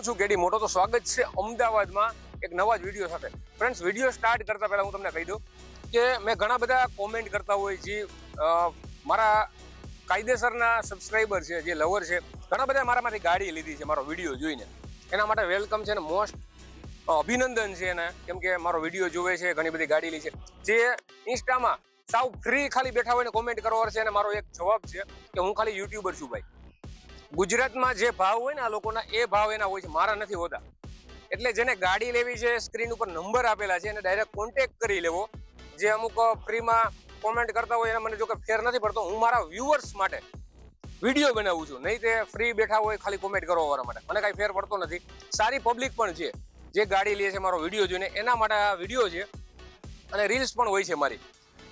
મોટો તો સ્વાગત છે અમદાવાદમાં એક નવા જ વીડિયો સાથે. ફ્રેન્ડ્સ વીડિયો સ્ટાર્ટ કરતા પહેલા હું તમને કહી દઉં કે મેં ઘણા બધા કોમેન્ટ કરતા હોય જે મારા કાયદેસરના સબસ્ક્રાઈબર છે, જે લવર છે, ઘણા બધા મારામાંથી ગાડી લીધી છે, મારો વીડિયો જોઈને. એના માટે વેલકમ છે ને મોસ્ટ અભિનંદન છે એને. કેમ કે મારો વીડિયો જોવે છે, ઘણી બધી ગાડી લી છે. જે ઇન્સ્ટામાં સાવ ફ્રી ખાલી બેઠા હોય ને કોમેન્ટ કરવા છે અને મારો એક જવાબ છે કે હું ખાલી યુટ્યુબર છું ભાઈ. ગુજરાતમાં જે ભાવ હોય ને આ લોકોના, એ ભાવ એના હોય છે. મારા નથી હોતા. એટલે જેને ગાડી લેવી છે, સ્ક્રીન ઉપર નંબર આપેલા છે, એને ડાયરેક્ટ કોન્ટેક કરી લેવો. જે અમુક ફ્રીમાં કોમેન્ટ કરતા હોય, એને મને જો કે ફેર નથી પડતો, હું મારા વ્યુઅર્સ માટે વીડિયો બનાવું છું. નહીં તે ફ્રી બેઠા હોય, ખાલી કોમેન્ટ કરવા વાળા માટે. મને કાંઈ ફેર પડતો નથી. સારી પબ્લિક પણ છે. જે ગાડી લે છે, મારો વીડિયો જોઈને, એના માટે આ વીડિયો છે. અને રીલ્સ પણ હોય છે મારી.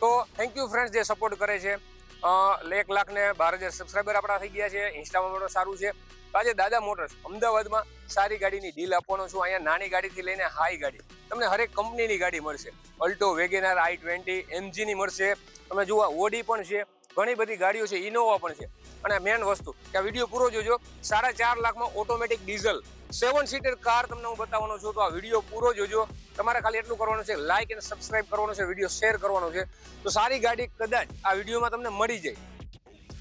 તો થેન્ક યુ ફ્રેન્ડ્સ જે સપોર્ટ કરે છે. એક લાખ ને બાર હજાર સબસ્ક્રાઈબર આપણા થઈ ગયા છે. ઇન્સ્ટામાં પણ સારું છે. આજે દાદા મોટર્સ અમદાવાદમાં સારી ગાડીની ડીલ આપવાનો છું. અહીંયા નાની ગાડીથી લઈને હાઈ ગાડી. તમને હરેક કંપનીની ગાડી મળશે. અલ્ટો વેગેનાર આઈ ટ્વેન્ટી એમજીની મળશે. તમે જુઓ ઓડી પણ છે. ઘણી બધી ગાડીઓ છે ઇનોવા પણ છે. અને મેન વસ્તુ, કે આ વીડિયો પૂરો જોજો, સાડા ચાર લાખમાં automatic diesel seven seater car તમને હું બતાવવાનો છું, તો આ વીડિયો પૂરો જોજો. તમારે ખાલી એટલું કરવાનું છે લાઇક અને સબસ્ક્રાઇબ કરવાનું છે વીડિયો શેર કરવાનો છે. તો સારી ગાડી કદાચ આ વિડીયોમાં તમને મળી જાય.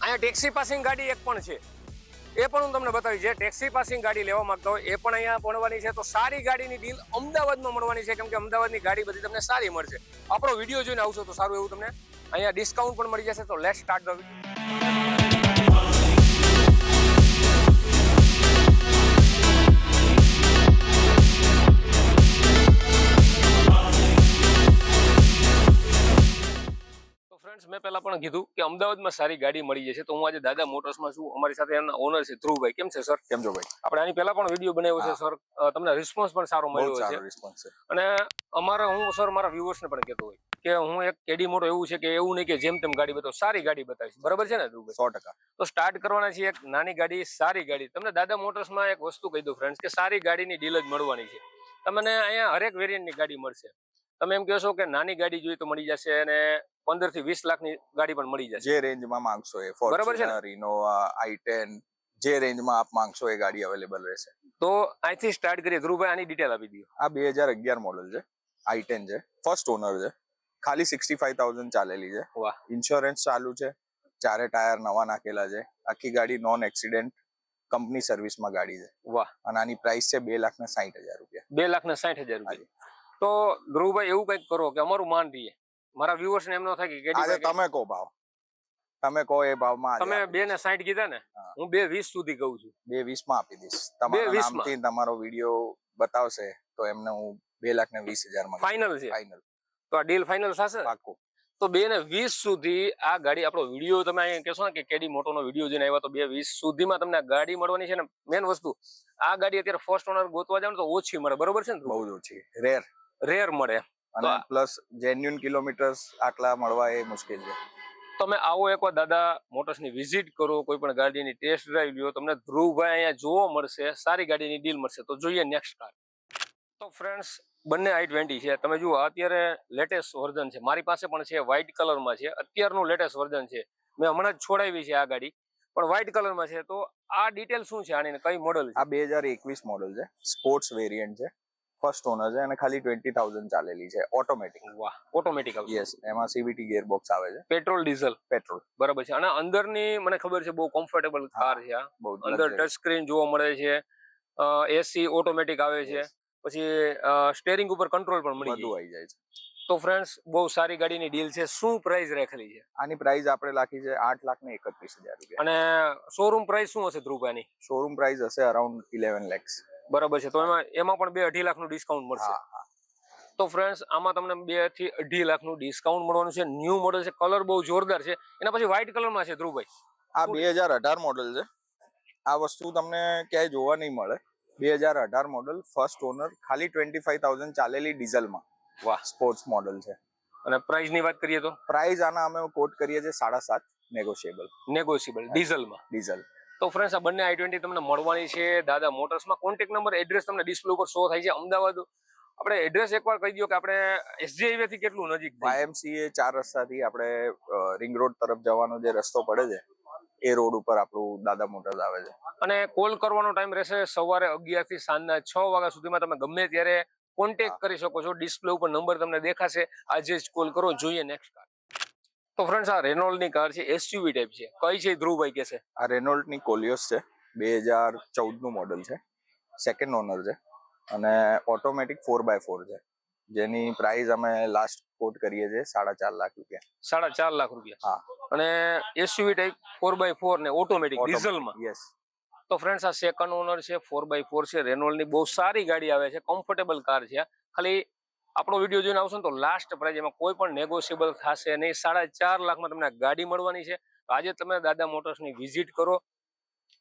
અહીંયા ટેક્સી પાસિંગ ગાડી એક પણ છે. એ પણ હું તમને બતાવી છે ટેક્સી પાસિંગ ગાડી લેવા માંગતા હોય, એ પણ અહીંયા મળવાની છે. તો સારી ગાડીની ડીલ અમદાવાદમાં મળવાની છે, કેમ કે અમદાવાદની ગાડી બધી તમને સારી મળશે. આપણો વીડિયો જોઈને આવશો તો સારું એવું તમને અહીંયા ડિસ્કાઉન્ટ પણ મળી જશે તો લેટ સ્ટાર્ટ ધ ફ્રેન્ડ્સ મેં પહેલા પણ કીધું કે અમદાવાદમાં સારી ગાડી મળી જશે તો હું આજે દાદા મોટર્સમાં છું અમારી સાથે એના ઓનર છે ધ્રુવભાઈ. કેમ છે સર કેમ છો ભાઈ? આપણે આની પહેલા પણ વીડિયો બનાવ્યો છે સર તમને રિસ્પોન્સ પણ સારો મળ્યો છે. અને અમારા હું સર મારા વ્યુઅર્સને પણ કહેતો હોય. કે હું એક કેડી મોટો એવું છે કે એવું નહીં કે જેમ તેમ ગાડી બતાવો સારી ગાડી બતાવીશ. બરાબર છે ને ધ્રુવભાઈ? સો ટકા. તો સ્ટાર્ટ કરવાના છે એક નાની ગાડી સારી ગાડી. તમને દાદા મોટર્સમાં એક વસ્તુ કહી દઉં ફ્રેન્ડ્સ કે સારી ગાડીની ડીલ જ મળવાની છે. તમને અહીંયા હરેક વેરિયન્ટની ગાડી મળશે. તમે એમ કહેશો કે નાની ગાડી જોઈએ તો મળી જશે અને પંદરથી વીસ લાખની ગાડી પણ મળી જશે. જે રેન્જમાં માંગશો એ બરાબર છે ને? ઇનોવા આઈ ટેન જે રેન્જમાં આપ માંગશો એ ગાડી અવેલેબલ રહેશે. તો અહીંથી સ્ટાર્ટ કરીએ. ધ્રુવભાઈ આની ડિટેલ આપી દો આ બે હજાર અગિયાર મોડલ છે આઈ ટેન છે ફર્સ્ટ ઓનર છે. ખાલી સિક્સટી ફાઈવ થાઉઝન્ડ ચાલેલી છે. ઇન્સ્યોરન્સ ચાલુ છે. ચારે ટાયર નવા નાખેલા છે. આખી ગાડી નોન એક્સિડન્ટ કંપની સર્વિસમાં ગાડી છે. વાહ. અને આની પ્રાઇસ છે બે લાખ ને સાહીઠ હજાર રૂપિયા. બે લાખ ને સાહીઠ હજાર રૂપિયા. તો ધ્રુવભાઈ એવું કંઈક કરો કે અમારું માન રહીએ. મારા વ્યુઅર્સ ને એમ ન થાય કે આજે તમે કહો ભાવ. તમે કહો એ ભાવમાં તમે બે ને સાહીઠ કીધા ને? હું. બે વીસ સુધી કહું છું. બે વીસમાં આપી દઈશ. તમારા નામથી તમારો વીડિયો બતાવશે તો એમને હું બે લાખ ને વીસ હજારમાં ફાઇનલ છે? ફાઇનલ તો આ ડીલ ફાઇનલ થશે? પાકું તો બે ને વીસ સુધી આ ગાડી આપણો વીડિયો તમે અહીંયા કહેશો ને કે કેડી મોટોનો વીડિયો જોઈને આવ્યા તો બે વીસ સુધીમાં તમને આ ગાડી મળવાની છે ને મેન વસ્તુ. આ ગાડી અત્યારે ફર્સ્ટ ઓનર ગોતવા જાવ તો ઓછી મળે બરોબર છે ને? બહુ જ ઓછી. રેર રેર મળે. અને પ્લસ જેન્યુન કિલોમીટર્સ આટલા મળવા એ મુશ્કેલ છે. તમે આવો એકવાર દાદા મોટર્સની વિઝિટ કરો કોઈ પણ ગાડીની ટેસ્ટ ડ્રાઈવ લ્યો તમને ધ્રુવભાઈ અહીંયા જોવા મળશે સારી ગાડીની ડીલ મળશે. તો જોઈએ નેક્સ્ટ કાર તો ફ્રેન્ડ્સ બંને આઈ ટ્વેન્ટી છે. તમે જુઓ અત્યારે લેટેસ્ટ વર્ઝન છે. મારી પાસે પણ છે વ્હાઇટ કલરમાં છે. અત્યારનું લેટેસ્ટ વર્ઝન છે. મેં હમણાં જ છોડાવી છે આ ગાડી. પણ વ્હાઇટ કલરમાં છે. તો આ ડિટેલ શું છે? આની કઈ મોડલ આ બે હજાર એકવીસ મોડલ છે. સ્પોર્ટ્સ વેરિયન્ટ છે. ફર્સ્ટ ઓનર છે અને ખાલી ટ્વેન્ટી થાઉઝન્ડ ચાલેલી છે. ઓટોમેટિક વાહ ઓટોમેટિક યસ એમાં સીવીટી ગેર બોક્સ આવે છે. પેટ્રોલ ડીઝલ પેટ્રોલ બરાબર છે. અને અંદરની મને ખબર છે બહુ કમ્ફર્ટેબલ. કાર છે આ. અંદર ટચ સ્ક્રીન જોવા મળે છે. એસી ઓટોમેટિક આવે છે. પછી સ્ટેરિંગ ઉપર કંટ્રોલ પણ મળી બધું આવી જાય છે. તો ફ્રેન્ડ્સ બહુ સારી ગાડીની ડીલ છે. શું પ્રાઇસ રાખેલી છે? આની પ્રાઇસ આપણે રાખી છે આઠ લાખ ને એકત્રીસ હજાર રૂપિયા. અને શોરૂમ પ્રાઇસ શું હશે ધ્રુપાની શોરૂમ પ્રાઇસ હશે અરાઉન્ડ ઇલેવન લેક્સ બરાબર છે. તો એમાં એમાં પણ બે અઢી લાખનું ડિસ્કાઉન્ટ મળશે. તો ફ્રેન્ડ્સ આમાં તમને બેથી અઢી લાખનું ડિસ્કાઉન્ટ મળવાનું છે. ન્યૂ મોડલ છે. કલર બહુ જોરદાર છે. એના પછી વ્હાઇટ કલરમાં છે ધ્રુવભાઈ. આ બે હજાર અઢાર મોડલ છે. આ વસ્તુ તમને ક્યાંય જોવા નહીં મળે. બે હજાર અઢાર મોડલ ફર્સ્ટ ઓનર ખાલી ટ્વેન્ટી ફાઈવ થાઉઝન્ડ ચાલેલી ડીઝલમાં વાહ સ્પોર્ટ્સ મોડલ છે. અને પ્રાઇસની વાત કરીએ તો? પ્રાઇસ આના અમે કોટ કરીએ છીએ સાડા સાત નેગોશિયેબલ નેગોશિયેબલ ડીઝલમાં ડીઝલ તો ફ્રેન્ડ્સ આ બંને આઈ ટ્વેન્ટી તમને મળવાની છે. દાદા મોટર્સમાં કોન્ટેક્ટ નંબર એડ્રેસ તમને ડિસ્પ્લે ઉપર શો થાય છે. અમદાવાદ. આપણે એડ્રેસ એકવાર કહી દો કે આપણે એસજી થી કેટલું નજીક વાયએમસીએ ચાર રસ્તાથી આપણે રિંગ રોડ તરફ જવાનો જે રસ્તો પડે છે એ રોડ ઉપર આપણું દાદા મોટર્સ આવે છે. અને કોલ કરવાનો ટાઈમ રહેશે સવારે અગિયારથી સાંજના છ વાગ્યા સુધીમાં તમે ગમે ત્યારે કોન્ટેક્ટ કરી શકો છો. ડિસ્પ્લે ઉપર નંબર તમને દેખાશે. આજે જ કોલ કરો જોઈએ નેક્સ્ટ કાર તો ફ્રેન્ડ્સ આ રેનોલ્ડની કાર છે એસયુવી ટાઈપ છે. કઈ છે ધ્રુવભાઈ કે છે આ રેનોલ્ટની કોલિયોસ છે. બે હજાર ચૌદનું મોડલ છે. સેકન્ડ ઓનર છે. અને ઓટોમેટિક ફોર બાય ફોર છે. જેની પ્રાઇસ અમે લાસ્ટ કોટ કરીએ છીએ સાડા ચાર લાખ રૂપિયા. સાડા ચાર લાખ રૂપિયા. હા. અને SUV type four by four ને ઓટોમેટિક ડીઝલમાં યસ તો ફ્રેન્ડ્સ આ સેકન્ડ ઓનર છે ફોર બાય ફોર છે રેનોલ્ડની બહુ સારી ગાડી આવે છે કમ્ફર્ટેબલ કાર છે ખાલી આપણો વીડિયો જોઈને આવશો ને તો લાસ્ટ પ્રાઇઝ એમાં કોઈ પણ નેગોશિયેબલ થશે નહીં. સાડા ચાર લાખમાં તમને ગાડી મળવાની છે. આજે તમે દાદા મોટર્સની વિઝિટ કરો.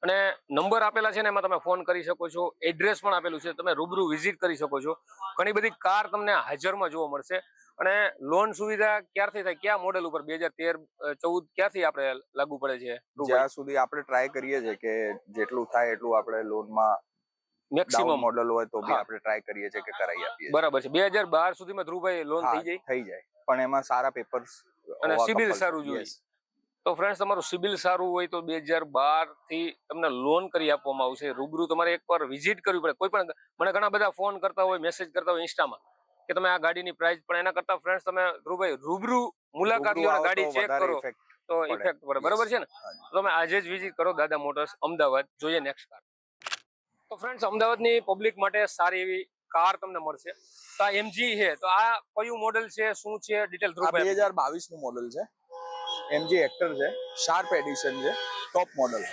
અને નંબર આપેલા છે ને એમાં તમે ફોન કરી શકો છો. એડ્રેસ પણ આપેલું છે. તમે રૂબરૂ વિઝિટ કરી શકો છો. ઘણી બધી કાર તમને હાજરમાં જોવા મળશે. અને લોન સુવિધા ક્યારથી થાય? કયા મોડેલ ઉપર? બે હજાર તેર ચૌદ ક્યાંથી આપણે લાગુ પડે છે? જ્યાં સુધી આપણે ટ્રાય કરીએ છીએ કે જેટલું થાય એટલું આપણે લોનમાં મેક્સિમમ મોડલ હોય તો બી આપણે ટ્રાય કરીએ છીએ કે કરાવી આપીએ બરાબર છે. બે હજાર બાર સુધીમાં ધ્રુવભાઈ લોન થઈ જાય? થઈ જાય. પણ એમાં સારા પેપર્સ અને સિબિલ સારું જોઈએ. તો ફ્રેન્ડ્સ તમારું સિબિલ સારું હોય તો બે હજાર બારથી તમને લોન કરી આપવામાં આવશે. રૂબરૂ તમારે એકવાર વિઝિટ કરવી પડે. કોઈ પણ મને ઘણા બધા ફોન કરતા હોય મેસેજ કરતા હોય ઇન્સ્ટામાં કે તમે આ ગાડીની પ્રાઇસ પણ એના કરતા ફ્રેન્ડ્સ તમે ધ્રુવભાઈ રૂબરૂ મુલાકાત લો ગાડી ચેક કરો. તો. ઇફેક્ટ પડે. બરાબર છે ને? તો તમે આજે જ વિઝિટ કરો દાદા મોટર્સ અમદાવાદ. જોઈએ નેક્સ્ટ કાર તો ફ્રેન્ડ્સ અમદાવાદની પબ્લિક માટે સારી એવી કાર તમને મળશે. તો આ એમજી છે. તો આ કયું મોડેલ છે? શું છે? ડિટેલ ધ્રુવભાઈ બે હજાર બાવીસનું મોડેલ છે. એમજી એક્ટર છે શાર્પ એડિશન છે ટોપ મોડલ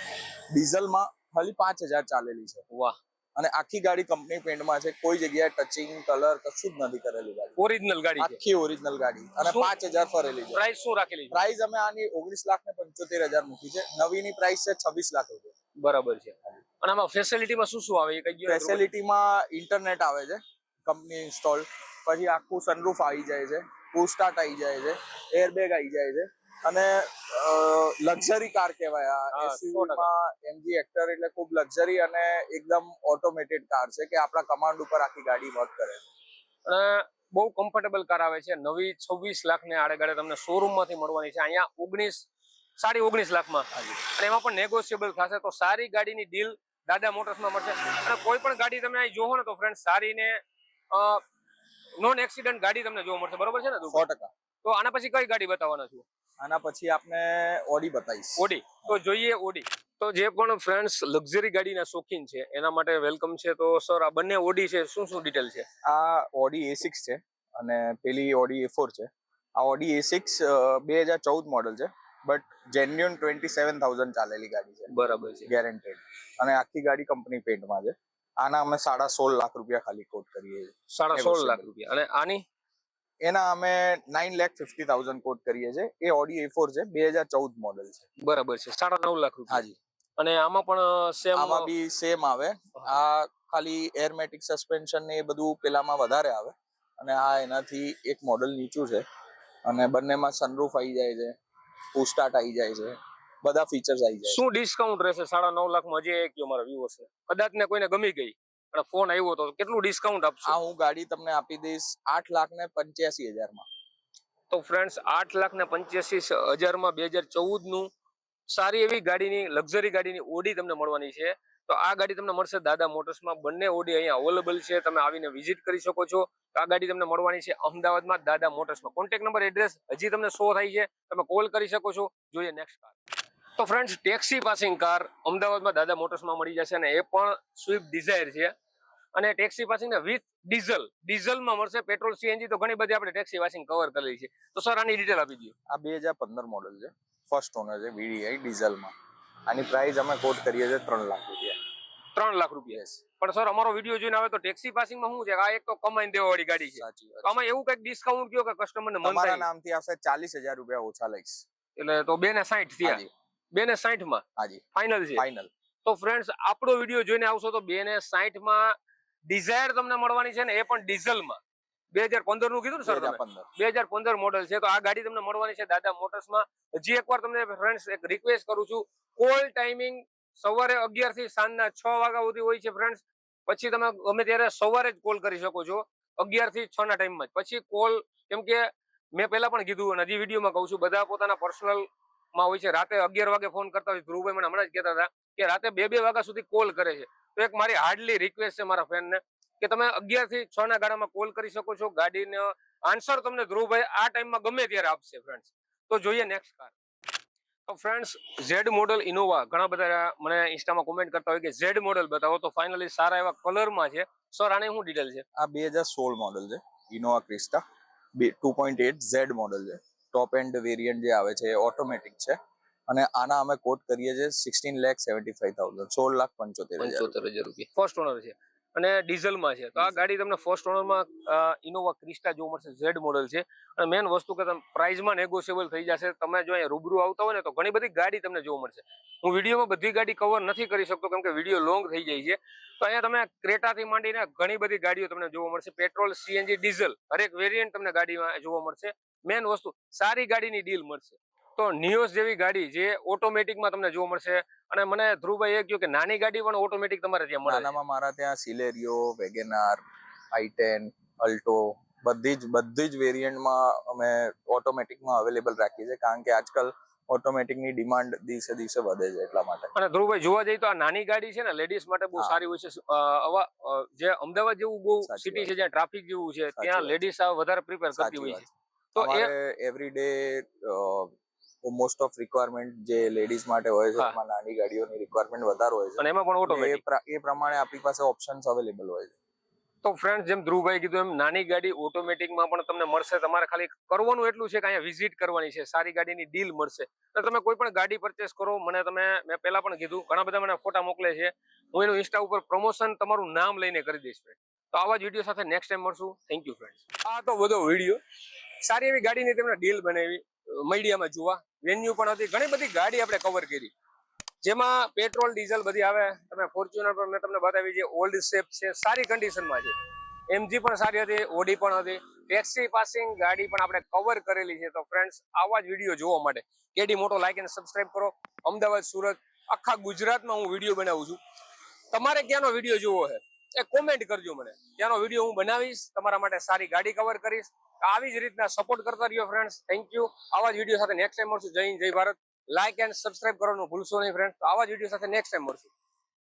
ડીઝલમાં ખાલી પાંચ હજાર ચાલેલી છે. વાહ. અને આખી ગાડી કંપની પેન્ટમાં છે કોઈ જગ્યાએ ટચિંગ કલર કશું જ નથી કરેલું ગાડી. ઓરિજિનલ ગાડી આખી ઓરિજિનલ ગાડી. અને પાંચ હજાર ફરેલી છે. પ્રાઇસ શું રાખેલી પ્રાઇસ અમે આની ઓગણીસ લાખ ને પંચોતેર હજાર મૂકી છે. નવીની પ્રાઇસ છે છવ્વીસ લાખ રૂપિયા. બરાબર છે. અને આમાં ફેસિલિટીમાં શું શું આવે એ કઈ ગયો ફેસિલિટીમાં ઇન્ટરનેટ આવે છે કંપની ઇન્સ્ટોલ પછી આખું સનરૂફ આવી જાય છે પુસ્ટાટ આવી જાય છે એરબેગ આવી જાય છે. અને લક્ઝરી કાર કહેવાય આ. હા, સો SUV માં એમજી એક્ટર એટલે ખૂબ લક્ઝરી અને એકદમ ઓટોમેટેડ કાર છે કે આપણા કમાન્ડ ઉપર આખી ગાડી વર્ક કરે છે. અને બહુ કમ્ફર્ટેબલ કાર આવે છે. નવી છવ્વીસ લાખ ને આડે તમને શોરૂમમાંથી મળવાની છે. અહીંયા ઓગણીસ સાડી ઓગણીસ લાખમાં. અને એમાં પણ નેગોશિયેબલ થશે તો સારી ગાડીની ડીલ દાદા મોટર્સમાં મળશે. અને કોઈ પણ ગાડી તમે અહીં જોવો ને તો ફ્રેન્ડ સારી ને નોન એક્સિડન્ટ ગાડી તમને જોવા મળશે. બરોબર છે ને સો? તો આના પછી કઈ ગાડી બતાવવાના છું? આના પછી આપને ઓડી બતાવીશ. ઓડી? તો જોઈએ ઓડી. તો જે પણ ફ્રેન્ડ્સ લક્ઝરી ગાડીના શોખીન છે એના માટે વેલકમ છે. તો સર આ બંને ઓડી છે શું શું ડિટેલ છે? આ ઓડી એ સિક્સ છે અને પેલી ઓડી એ ફોર છે. આ ઓડી એ સિક્સ બે હજાર ચૌદ મોડલ છે but genuine twenty seven thousand ચાલેલી ગાડી છે. બરાબર છે. ગેરંટેડ અને આખી ગાડી કંપની પેન્ટમાં છે. આના અમે સાડા સોળ લાખ રૂપિયા ખાલી કોટ કરીએ છીએ. સાડા સોળ લાખ રૂપિયા. અને આની? એના અમે નાઇન લેખ ફિફ્ટી થાઉઝન્ડ કોટ કરીએ છીએ. એ ઓડી એ ફોર છે બે હજાર ચૌદ મોડલ છે. બરાબર છે સાડા નવ લાખ રૂપિયા. હાજી. અને આમાં પણ સેમ આમાં બી સેમ આવે. આ ખાલી એરમેટિક સસ્પેન્શન ને એ બધું પેલામાં વધારે આવે. અને આ એનાથી એક મોડલ નીચું છે. અને બંનેમાં સનરૂફ આવી જાય છે પુસ્ટાટ આવી જાય છે બધા ફીચર્સ આવી જાય શું ડિસ્કાઉન્ટ રહેશે? સાડા નવ લાખમાં હજી એક મારા વ્યૂ છે કદાચ ને કોઈને ગમી ગઈ. અને ફોન આવ્યો હતો કેટલું ડિસ્કાઉન્ટ આ આપશો હું ગાડી તમને આપી દઈશ આઠ લાખ ને પંચ્યાસી હજારમાં. તો ફ્રેન્ડ્સ આઠ લાખ ને પંચ્યાસી હજારમાં બે હજાર ચૌદનું સારી એવી ગાડીની લક્ઝરી ગાડીની ઓડી તમને મળવાની છે. તો આ ગાડી તમને મળશે દાદા મોટર્સમાં. બંને ઓડી અહીંયા અવેલેબલ છે. તમે આવીને વિઝિટ કરી શકો છો. આ ગાડી તમને મળવાની છે અમદાવાદમાં દાદા મોટર્સમાં. કોન્ટેક્ટ નંબર એડ્રેસ હજી તમને શો થાય છે. તમે કોલ કરી શકો છો. જોઈએ નેક્સ્ટ કાર તો ફ્રેન્ડ્સ ટેક્સી પાસિંગ કાર અમદાવાદમાં દાદા મોટર્સમાં મળી જશે અને એ પણ સ્વિફ્ટ ડિઝાયર છે. અને ટેક્સી પાસિંગ વિથ ડીઝલ ડીઝલમાં મળશે પેટ્રોલ સીએનજી તો ઘણી બધી આપણે ટેક્સી પાસિંગ કવર કરેલી છે. તો સર આની ડિટેલ આપી દઈએ આ બે હજાર પંદર મોડલ છે. ફર્સ્ટ ઓનર છે વીડીઆઈ ડીઝલમાં આની પ્રાઇસ અમે કોટ કરીએ છીએ ત્રણ લાખ રૂપિયા. ત્રણ લાખ રૂપિયા. પણ સર અમારો વીડિયો જોઈને આવે તો ટેક્સી પાસિંગમાં શું છે? કે આ એક તો કમાઈને દેવા વાળી ગાડી છે. અમે એવું કંઈક ડિસ્કાઉન્ટ કયો કે કસ્ટમરને મન તમારા નામથી આવશે ચાલીસ હજાર રૂપિયા ઓછા લઈશ. એટલે તો બે ને સાઈઠ થયા. બે ને સાઠમાં હાજી ફાઇનલ છે. ફાઈનલ તો ફ્રેન્ડ્સ આપણો વીડિયો જોઈને આવશો તો બે ને સાઠમાં ડિઝાયર તમને મળવાની છે ને એ પણ ડીઝલમાં બે હજાર પંદરનું કીધું ને સર બે હજાર પંદર. મોડલ છે. તો આ ગાડી તમને મળવાની છે દાદા મોટર્સમાં. હજી એકવાર તમને ફ્રેન્ડ્સ એક રિક્વેસ્ટ કરું છું. કોલ ટાઈમિંગ સવારે અગિયારથી સાંજના છ વાગ્યા સુધી હોય છે ફ્રેન્ડ્સ પછી તમે ગમે ત્યારે સવારે જ કોલ કરી શકો છો. અગિયારથી છ ના ટાઈમમાં જ. પછી કોલ કેમ કે મેં પહેલા પણ કીધું અને હજી વિડીયોમાં કહું છું બધા પોતાના પર્સનલ માં હોય છે. રાતે અગિયાર વાગે ફોન કરતા હોય ધ્રુવભાઈ મને હમણાં જ કહેતા હતા કે રાતે બે બે વાગ્યા સુધી કોલ કરે છે. તો એક મારી હાર્ડલી રિક્વેસ્ટ છે મારા ફ્રેન્ડને કે તમે અગિયારથી છ ના ગાળામાં કોલ કરી શકો છો. ગાડીનો આન્સર તમને ધ્રુવભાઈ આ ટાઈમમાં ગમે ત્યારે આપશે ફ્રેન્ડ્સ તો જોઈએ નેક્સ્ટ કાર તો ફ્રેન્ડ્સ ઝેડ મોડલ ઇનોવા ઘણા બધા મને ઇન્સ્ટામાં કોમેન્ટ કરતા હોય કે ઝેડ મોડલ બતાવો. તો ફાઇનલી સારા એવા કલરમાં છે. સર આને શું ડિટેલ છે? આ બે મોડલ છે. ઇનોવા ક્રિસ્ટા બે two point eight Z model છે. ટોપ એન્ડ વેરિયન્ટ જે આવે છે એ ઓટોમેટિક છે. અને આના અમે કોટ કરીએ છીએ સિક્સટીન લેખ સેવન્ટી ફાઈવ થાઉઝન્ડ સોળ લાખ પંચોતેર પંચોતેર હજાર રૂપિયા. ફર્સ્ટ ઓનર છે. અને ડીઝલમાં છે. તો આ ગાડી તમને ફર્સ્ટ ઓનરમાં ઇનોવા ક્રિસ્ટા જોવા મળશે ઝેડ મોડલ છે. અને મેન વસ્તુ કે તમે પ્રાઇઝમાં નેગોશિયેબલ થઈ જશે. તમે જો અહીંયા રૂબરૂ આવતા હોય ને તો ઘણી બધી ગાડી તમને જોવા મળશે. હું વિડીયોમાં બધી ગાડી કવર નથી કરી શકતો કેમ કે વીડિયો લોંગ થઈ જાય છે. તો અહીંયા તમે ક્રેટાથી માંડીને ઘણી બધી ગાડીઓ તમને જોવા મળશે. પેટ્રોલ સીએનજી ડીઝલ હરેક વેરિયન્ટ તમને ગાડીમાં જોવા મળશે. મેન વસ્તુ સારી ગાડીની ડીલ મળશે. તો નિયોસ જેવી ગાડી જે ઓટોમેટિકમાં તમને જોવા મળશે. અને મને ધ્રુવભાઈ એ કહ્યું કે નાની ગાડી પણ ઓટોમેટિક તમારે ત્યાં મળે નાનામાં મારા ત્યાં સિલેરિયો વેગેનાર આઈટેન અલ્ટો બધી જ બધી જ વેરિયન્ટમાં અમે ઓટોમેટિકમાં અવેલેબલ રાખીએ છીએ. કારણ કે આજકાલ ઓટોમેટિકની ડિમાન્ડ દિવસે દિવસે વધે છે એટલા માટે. અને ધ્રુવભાઈ જોવા જઈએ તો આ નાની ગાડી છે ને લેડીઝ માટે બહુ સારી હોય છે. આવા જે અમદાવાદ જેવું બહુ સિટી છે જ્યાં ટ્રાફિક જેવું છે ત્યાં લેડીઝ વધારે પ્રિપેર કરતી હોય છે. તો every day most of requirement જે લેડીઝ માટે હોય છે. એમાં નાની ગાડીઓની રિક્વાયરમેન્ટ વધારે હોય છે. અને એમાં પણ ઓટોમેટિક એ પ્રમાણે આપણી પાસે ઓપ્શન્સ અવેલેબલ હોય છે. તો ફ્રેન્ડ જેમ ધ્રુવભાઈ કીધું એમ નાની ગાડી ઓટોમેટિકમાં પણ તમને મળશે. તમારે ખાલી કરવાનું એટલું છે કે અહીંયા વિઝિટ કરવાની છે. સારી ગાડીની ડીલ મળશે. અને તમે કોઈ પણ ગાડી પરચેસ કરો મને તમે મેં પહેલા પણ કીધું ઘણા બધા મને ફોટા મોકલે છે. હું એનું ઇન્સ્ટા ઉપર પ્રમોશન તમારું નામ લઈને કરી દઈશ. તો આવા જ વીડિયો સાથે નેક્સ્ટ ટાઈમ મળશું. થેન્ક યુ ફ્રેન્ડ આ તો બધો વીડિયો સારી એવી ગાડીની તમને ડીલ બનાવી. મીડિયામાં જોવા. વેન્યુ પણ હતી. ઘણી બધી ગાડી આપણે કવર કરી. જેમાં પેટ્રોલ ડીઝલ બધી આવે. તમે ફોર્ચ્યુનર પણ મેં તમને બતાવી છે ઓલ્ડ શેપ છે, સારી કન્ડિશનમાં છે. એમજી પણ સારી હતી ઓડી પણ હતી. ટેક્સી પાસિંગ ગાડી પણ આપણે કવર કરેલી છે. તો ફ્રેન્ડ્સ આવા જ વીડિયો જોવા માટે. કેડી મોટો લાઈક અને સબસ્ક્રાઇબ કરો. અમદાવાદ, સુરત, આખા ગુજરાતમાં હું વીડિયો બનાવું છું. તમારે ક્યાંનો વીડિયો જોવો છે? એ કોમેન્ટ કરજો મને. ત્યાંનો વીડિયો હું બનાવીશ, તમારા માટે સારી ગાડી કવર કરીશ. આવી જ રીતના સપોર્ટ કરતા રહ્યો ફ્રેન્ડ્સ થેન્ક યુ આવા જ વીડિયો સાથે નેક્સ્ટ ટાઈમ મળશું. જય હિન્દ, જય ભારત. લાઈક એન્ડ સબસ્ક્રાઇબ કરવાનું ભૂલશો નહીં ફ્રેન્ડ આવા જ વીડિયો સાથે નેક્સ્ટ ટાઈમ મળશું.